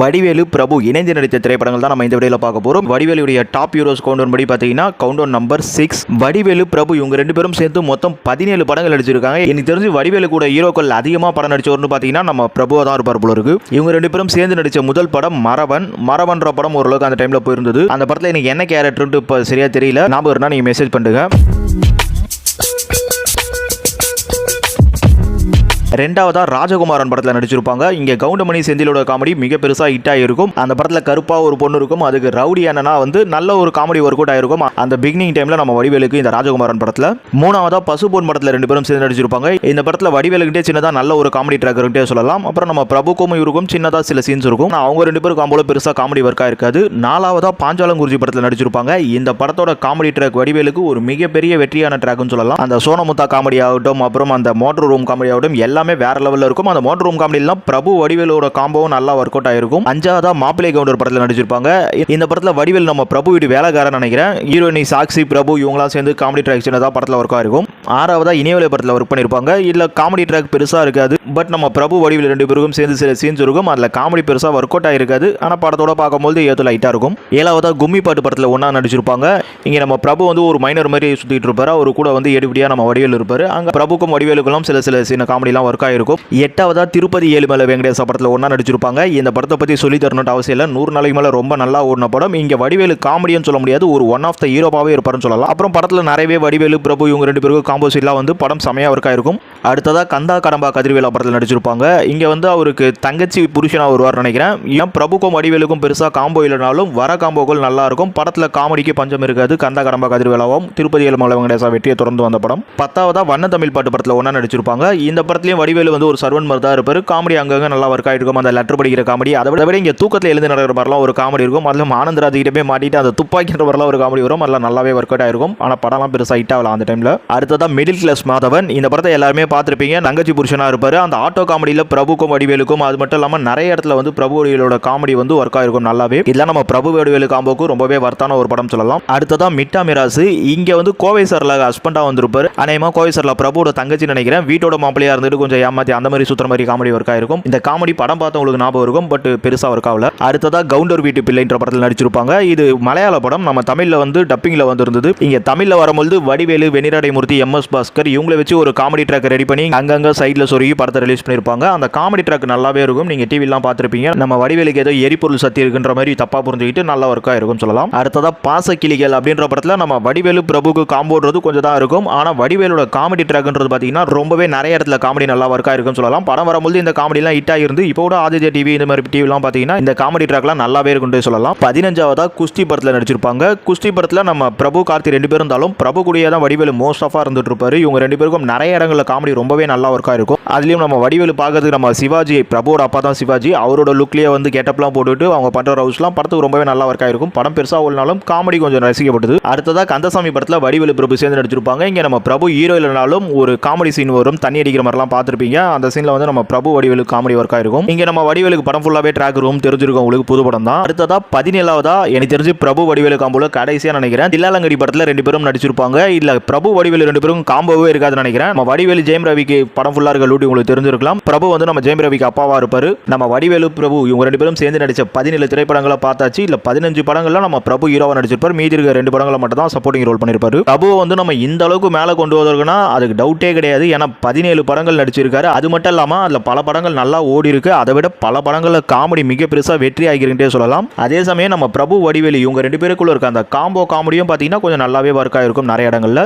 வடிவேலு பிரபு இணைந்து நடித்த திரைப்படங்கள் தான் நம்ம இந்த வீடியோவில் பார்க்க போகிறோம் வடிவேலுடைய டாப் ஹீரோஸ் கவுண்டர் படி பார்த்தீங்கன்னா counter number six Vadivelu Prabhu இவங்க ரெண்டு பேரும் சேர்ந்து மொத்தம் பதினேழு படங்கள் நடிச்சிருக்காங்க. எனக்கு தெரிஞ்சு வடிவேலு கூட ஹீரோக்கள் அதிகமாக படம் நடிச்சவர்னு பார்த்தீங்கன்னா நம்ம பிரபுவா தான் இருப்பார் போல இருக்கு. இவங்க ரெண்டு பேரும் சேர்ந்து நடித்த முதல் படம் மரவன் மரவன்ற படம் ஓரளவுக்கு அந்த டைமில் போயிருந்தது. அந்த படத்தில் எனக்கு என்ன கேரக்டர்ன்ட்டு இப்போ சரியா தெரியல. ஞாபகம் இருந்தால் நீங்கள் மெசேஜ் பண்ணுங்க. ரெண்டாவதா ராஜகுமாரன் படத்தில் நடிச்சிருப்பாங்க. இங்கே கவுண்டமணி செந்திலோட காமெடி மிக பெருசாக ஹிட் ஆகிருக்கும் அந்த படத்தில் கருப்பாக ஒரு பொண்ணு இருக்கும். அதுக்கு ரவுடி அண்ணனா வந்து நல்ல ஒரு காமெடி ஒர்க் அவுட் ஆயிருக்கும். அந்த பிகினிங் டைமில் நம்ம வடிவேலுக்கு இந்த ராஜகுமாரன் படத்தில். மூணாவதா பசுபொன் படத்தில் ரெண்டு பேரும் சேர்ந்து நடிச்சிருப்பாங்க. இந்த படத்தில் வடிவேலுக்கிட்டே சின்னதாக நல்ல ஒரு காமெடி ட்ராக் இருக்கிட்டே சொல்லலாம். அப்புறம் நம்ம பிரபுக்கும் இவருக்கும் சின்னதாக சில சீன்ஸ் இருக்கும். அவங்க ரெண்டு பேரும் காம்போல பெருசாக காமெடி ஒர்க்காக இருக்காது. நாலாவதா பாஞ்சாலங்குறிச்சி படத்தில் நடிச்சிருப்பாங்க. இந்த படத்தோட காமெடி ட்ராக் வடிவேலுக்கு ஒரு மிகப்பெரிய வெற்றியான ட்ராக்னு சொல்லலாம். அந்த சோனமுத்தா காமெடி ஆகட்டும் அப்புறம் அந்த மோட்டர் ரூம் காமெடி ஆகட்டும் எல்லாமே வேற லெவலில் இருக்கும். அந்த மோட்டர் ரூம் காமெடிலாம் பிரபு வடிவேலோட காம்போவும் நல்லா ஒர்க் அவுட் ஆயிருக்கும். அஞ்சாவதா மாப்பிளை கவுண்டர் படத்தில் நடிச்சிருப்பாங்க. இந்த படத்தில் வடிவேல் நம்ம பிரபு வீடு வேலைக்காரன் நினைக்கிறேன். ஹீரோயினி சாக்ஷி பிரபு இவங்களாம் சேர்ந்து காமெடி ட்ராக் சின்னதாக படத்தில் ஒர்க் ஆயிருக்கும். ஆறாவதா இணையவலை படத்தில் ஒர்க் பண்ணியிருப்பாங்க இல்லை காமெடி ட்ராக் பெருசாக இருக்காது. பட் நம்ம பிரபு வடிவில் ரெண்டு பேருக்கும் சேர்ந்து சில சீன்ஸ் இருக்கும். அதில் காமெடி பெருசாக ஒர்க் அவுட் ஆயிருக்காது. ஆனால் படத்தோட பார்க்கும்போது ஏதோ லைட்டாக இருக்கும். ஏழாவதா கும்மி பாட்டு படத்தில் ஒன்றா நடிச்சிருப்பாங்க. இங்கே நம்ம பிரபு வந்து ஒரு மைனர் மாதிரி சுற்றிட்டு இருப்பார். அவர் கூட வந்து எடுபடியாக நம்ம வடிவேல் இருப்பார். அங்கே பிரபுக்கும் வடிவேலுக்கும் சில சில சின்ன காமெடிலாம் ஒர்க் ஆகிருக்கும் எட்டாவதா திருப்பதி ஏழுமலை வெங்கடேச படத்தில் ஒன்றா நடிச்சிருப்பாங்க. இந்த படத்தை பற்றி சொல்லி தரணும்னு அவசியம் இல்லை. நூறு நாளைக்கு மேலே ரொம்ப நல்லா ஓடின படம். இங்கே வடிவேலு காமெடின்னு சொல்ல முடியாது. ஒரு ஒன் ஆஃப் த ஹீரோவாகவே இருப்பாருன்னு சொல்லலாம். அப்புறம் படத்தில் நிறையவே வடிவேலு பிரபு இவங்க ரெண்டு பேருக்கும் காம்போசிட்லாம் வந்து படம் செமையாக ஒர்க் ஆகிருக்கும் அடுத்ததாக கந்தா கடம்பா கதிர்வேலா படத்தில் நடிச்சிருப்பாங்க. இங்கே வந்து அவருக்கு தங்கச்சி புருஷனாக வருவார் நினைக்கிறேன். ஏன் பிரபுக்கும் வடிவேலுக்கும் பெருசாக காம்போ இல்லைனாலும் வர காம்போக்கள் நல்லா இருக்கும். படத்தில் காமெடிக்கு பஞ்சம் இருக்காது. கந்தா கடம்பா கதிர்வேலாவும் திருப்பதி ஏழுமலை வெங்கடேசா வெற்றியை தொடர்ந்து வந்த படம். பத்தாவதா வண்ண தமிழ் பாட்டு படத்தில் ஒன்றா நடிச்சிருப்பாங்க. இந்த படத்துலையும் வடிவேலு வந்து ஒரு சர்வன் மாதிரி தான் இருப்பார். காமெடி அங்கங்கே நல்லா ஒர்க் ஆகிருக்கும் அந்த லெட்டர் படிக்கிற காமெடி. அதை விட விட இங்கே தூக்கத்தில் எழுந்து நடக்கிற மாதிரிலாம் ஒரு காமெடி இருக்கும். அதில் ஆனந்தராஜ் கிட்ட போய் மாட்டிட்டு அந்த துப்பாக்கின்ற மாதிரிலாம் ஒரு காமெடி வரும். அதெல்லாம் நல்லாவே ஒர்க் அவுட் ஆயிருக்கும். ஆனால் படம்லாம் பெருசாக ஹிட் ஆகலாம் அந்த டைமில் அடுத்ததான் மிடில் கிளாஸ் மாதவன். இந்த படத்தை எல்லாருமே பார்த்துருப்பீங்க. தங்கச்சி புருஷனாக இருப்பார். அந்த ஆட்டோ காமெடியில் பிரபுக்கும் வடிவேலுக்கும் அது மட்டும் இல்லாமல் நிறைய இடத்துல வந்து பிரபு வடிவேலோட காமெடி வந்து ஒர்க் ஆகிருக்கும் நல்லாவே. இதெல்லாம் நம்ம பிரபு வடிவேலு காம்போக்கும் ரொம்பவே வர்த்தான ஒரு படம் சொல்லலாம். அடுத்ததான் மிட்டா மிராசு. இங்கே வந்து கோவை சார்ல ஹஸ்பண்டாக வந்திருப்பார். அநேகமாக கோவை சார்ல பிரபுவோட தங்கச்சி நினைக்கிறேன். வீட்டோட மாப்பிளையா இருந்துட்டு கொஞ்சம் ஏமாத்தி அந்த மாதிரி சுற்றுற மாதிரி காமெடி ஒர்க் ஆயிருக்கும். இந்த காமெடி படம் பார்த்தவங்களுக்கு ஞாபகம் இருக்கும் பட் பெருசாக ஒர்க் ஆகல. அடுத்ததா கவுண்டர் வீட்டு பிள்ளைன்ற படத்தில் நடிச்சிருப்பாங்க. இது மலையாள படம். நம்ம தமிழில் வந்து டப்பிங்கில் வந்திருந்தது. இங்கே தமிழில் வரும்போது வடிவேலு வெனிராடை மூர்த்தி எம். எஸ். பாஸ்கர் இவங்களை வச்சு ஒரு காமெடி ட்ராக் ரெடி பண்ணி அங்கங்க சைடில் சொருகி படத்தை ரிலீஸ் பண்ணியிருப்பாங்க அந்த காமெடி ட்ராக் நல்லாவே இருக்கும். நீங்கள் டிவிலாம் பார்த்துருப்பீங்க. நம்ம வடிவேலுக்கு ஏதோ எரிபொருள் சக்தி இருக்குன்ற மாதிரி தப்பா புரிஞ்சுக்கிட்டு நல்ல ஒர்க்காக இருக்கும் சொல்லலாம். அடுத்ததா பாச கிளிகள் அப்படின்ற படத்தில் நம்ம வடிவேலு பிரபுக்கு காம்போடுறது கொஞ்சம் தான் இருக்கும். ஆனால் வடிவேலோட காமெடி ட்ராக்ன்றது பார்த்தீங்கன்னா ரொம்பவே நிறைய இடத்துல காமெடி நல்லா ஒர்க்காக இருக்கும்னு சொல்லலாம். படம் வரும்போது இந்த காமெடிலாம் ஹிட் ஆகிருந்து இப்போ கூட ஆதித்ய டிவி இந்த மாதிரி டிவிலாம் பார்த்தீங்கன்னா இந்த காமெடி ட்ராக்லாம் நல்லாவே இருக்குன்னு சொல்லலாம். பதினஞ்சாவதாக குஸ்தி படத்தில் நடிச்சிருப்பாங்க. குஸ்தி படத்தில் நம்ம பிரபு கார்த்தி ரெண்டு பேரும் இருந்தாலும் பிரபு கூடிய தான் வடிவேலு மோஸ்ட் ஆஃபாக இருந்துட்டு இருப்பாரு இவங்க ரெண்டு பேருக்கும் நிறைய இடங்களில் காமெடி ரொம்பவே நல்லா ஒர்க்காக இருக்கும் அதுலேயும் நம்ம வடிவேலு பார்க்கறதுக்கு நம்ம சிவாஜி பிரபுவோட அப்பா தான் சிவாஜி. அவரோட லுக்லேயே வந்து கெட்டப்லாம் போட்டுட்டு அவங்க பண்ணுற ரவுஸ்லாம் படத்துக்கு ரொம்பவே நல்லா ஒர்க் ஆயிருக்கும். படம் பெருசாக உள்ளனாலும் காமெடி கொஞ்சம் ரசிக்கப்பட்டது. அடுத்ததாக கந்தசாமி படத்தில் வடிவேலு பிரபு சேர்ந்து நடிச்சிருப்பாங்க. இங்கே நம்ம பிரபு ஹீரோ இல்லைனாலும் ஒரு காமெடி சீன் வரும். தண்ணி அடிக்கிற மாதிரிலாம் பார்த்துருப்பீங்க. அந்த சீனில் வந்து நம்ம பிரபு வடிவேலு காமெடி ஒர்க் ஆயிருக்கும் இங்கே நம்ம வடிவேலுக்கு படம் ஃபுல்லாகவே ட்ராக் ரூம் தெரிஞ்சிருக்கும். உங்களுக்கு புது படம் தான். அடுத்ததா பதினேழாவதா எனக்கு தெரிஞ்சு பிரபு வடிவேலு காம்போல கடைசியாக நினைக்கிறேன். தில்லாலங்கடி படத்தில் ரெண்டு பேரும் நடிச்சிருப்பாங்க. இல்லை பிரபு வடிவேலு ரெண்டு பேரும் காம்போவே இருக்காதுன்னு நினைக்கிறேன். நம்ம வடிவேலு ஜெயம் ரவிக்கு படம் ஃபுல்லாக இருக்க லூட்டி உங்களுக்கு தெரிஞ்சிருக்கலாம். பிரபு வந்து நம்ம ஜெயம் ரவிக்கு அப்பாவாக இருப்பார். நம்ம வடிவேலு பிரபு இவங்க ரெண்டு பேரும் சேர்ந்து நடிச்ச பதினேழு திரைப்படங்களை பார்த்தாச்சு. இல்லை பதினஞ்சு படங்கள்ல நம்ம பிரபு ஹீரோவாக நடிச்சிருப்பார். மீதி இருக்க ரெண்டு படங்களை மட்டும் தான் சப்போர்ட்டிங் ரோல் பண்ணியிருப்பார் பிரபுவை வந்து நம்ம இந்த அளவுக்கு மேலே கொண்டு வந்திருக்குன்னா அதுக்கு டவுட்டே கிடையாது. ஏன்னா பதினேழு படங்கள் நடிச்சிருக்காரு அது மட்டும் இல்லாமல் அதில் பல படங்கள் நல்லா ஓடி இருக்கு. அதை விட பல படங்களில் காமெடி மிக பெருசாக வெற்றி ஆகிருக்கிட்டே சொல்லலாம். அதே சமயம் நம்ம பிரபு வடிவேலி இவங்க ரெண்டு பேருக்குள்ள இருக்க அந்த காம்போ காமெடியும் பார்த்தீங்கன்னா கொஞ்சம் நல்லாவே ஒர்க் ஆகிருக்கும் நிறைய இடங்கள்ல.